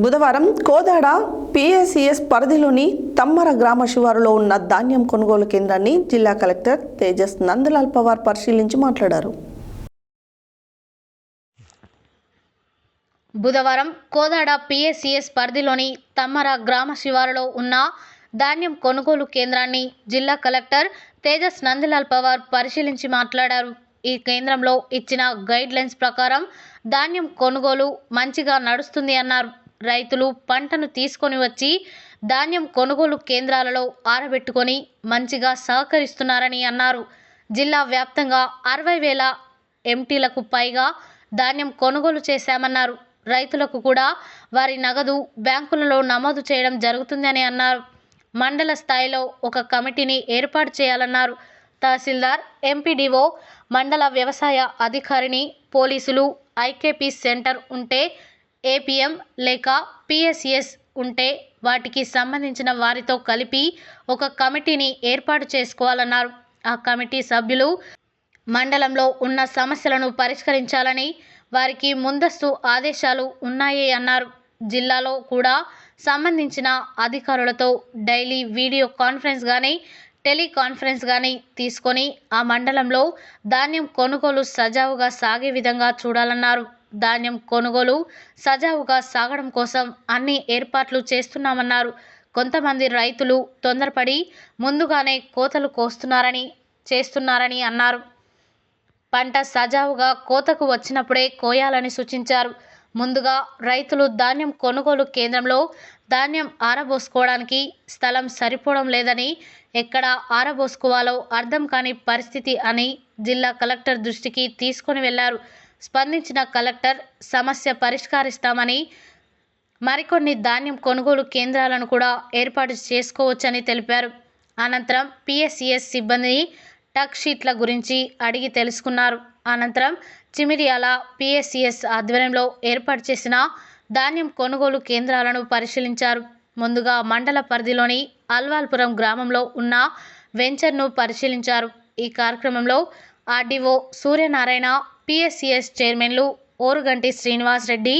బుధవారం కోదాడ పిఎస్సిఎస్ పరిధిలోని తమ్మర గ్రామ శివారులో ఉన్న ధాన్యం కొనుగోలు కేంద్రాన్ని జిల్లా కలెక్టర్ తేజస్ నందలాల్ పవార్ పరిశీలించి మాట్లాడారు. బుధవారం కోదాడ పిఎస్సిఎస్ పరిధిలోని తమ్మర గ్రామ శివారులో ఉన్న ధాన్యం కొనుగోలు కేంద్రాన్ని జిల్లా కలెక్టర్ తేజస్ నందలాల్ పవార్ పరిశీలించి మాట్లాడారు. ఈ కేంద్రంలో ఇచ్చిన గైడ్ లైన్స్ ప్రకారం ధాన్యం కొనుగోలు మంచిగా నడుస్తుంది అన్నారు. రైతులు పంటను తీసుకొని వచ్చి ధాన్యం కొనుగోలు కేంద్రాలలో ఆరబెట్టుకొని మంచిగా సహకరిస్తున్నారని అన్నారు. జిల్లా వ్యాప్తంగా అరవై వేల ఎంటీలకు పైగా ధాన్యం కొనుగోలు చేశామన్నారు. రైతులకు కూడా వారి నగదు బ్యాంకులలో నమోదు చేయడం జరుగుతుందని అన్నారు. మండల స్థాయిలో ఒక కమిటీని ఏర్పాటు చేయాలన్నారు. తహసీల్దార్ ఎంపీడీఓ మండల వ్యవసాయ అధికారిని పోలీసులు ఐకేపీ సెంటర్ ఉంటే ఏపీఎం లేక పిఎస్ఎస్ ఉంటే వాటికి సంబంధించిన వారితో కలిపి ఒక కమిటీని ఏర్పాటు చేసుకోవాలన్నారు. ఆ కమిటీ సభ్యులు మండలంలో ఉన్న సమస్యలను పరిష్కరించాలని వారికి ముందస్తు ఆదేశాలు ఉన్నాయి అన్నారు. జిల్లాలో కూడా సంబంధించిన అధికారులతో డైలీ వీడియో కాన్ఫరెన్స్ కానీ టెలికాన్ఫరెన్స్ కానీ తీసుకొని ఆ మండలంలో ధాన్యం కొనుగోలు సజావుగా సాగే విధంగా చూడాలన్నారు. ధాన్యం కొనుగోలు సజావుగా సాగడం కోసం అన్ని ఏర్పాట్లు చేస్తున్నామన్నారు. కొంతమంది రైతులు తొందరపడి ముందుగానే కోతలు కోస్తున్నారని చేస్తున్నారని అన్నారు. పంట సజావుగా కోతకు వచ్చినప్పుడే కోయాలని సూచించారు. ముందుగా రైతులు ధాన్యం కొనుగోలు కేంద్రంలో ధాన్యం ఆరబోసుకోవడానికి స్థలం సరిపోవడం లేదని ఎక్కడ ఆరబోసుకోవాలో అర్థం కాని పరిస్థితి అని జిల్లా కలెక్టర్ దృష్టికి తీసుకొని వెళ్ళారు. స్పందించిన కలెక్టర్ సమస్య పరిష్కరిస్తామని మరికొన్ని ధాన్యం కొనుగోలు కేంద్రాలను కూడా ఏర్పాటు చేసుకోవచ్చని తెలిపారు. అనంతరం పిఎస్సిఎస్ సిబ్బందిని టక్ షీట్ల గురించి అడిగి తెలుసుకున్నారు. అనంతరం చిమిరియాల పిఎస్సిఎస్ ఆధ్వర్యంలో ఏర్పాటు చేసిన ధాన్యం కొనుగోలు కేంద్రాలను పరిశీలించారు. ముందుగా మండల పరిధిలోని అల్వాల్పురం గ్రామంలో ఉన్న వెంచర్ను పరిశీలించారు. ఈ కార్యక్రమంలో ఆర్డీఓ సూర్యనారాయణ పిఎస్సిఎస్ చైర్మన్లు ఓరుగంటి శ్రీనివాస్ రెడ్డి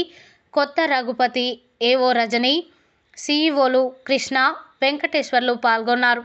కొత్త రఘుపతి ఏఓ రజని సిఇఓలు కృష్ణ వెంకటేశ్వర్లు పాల్గొన్నారు.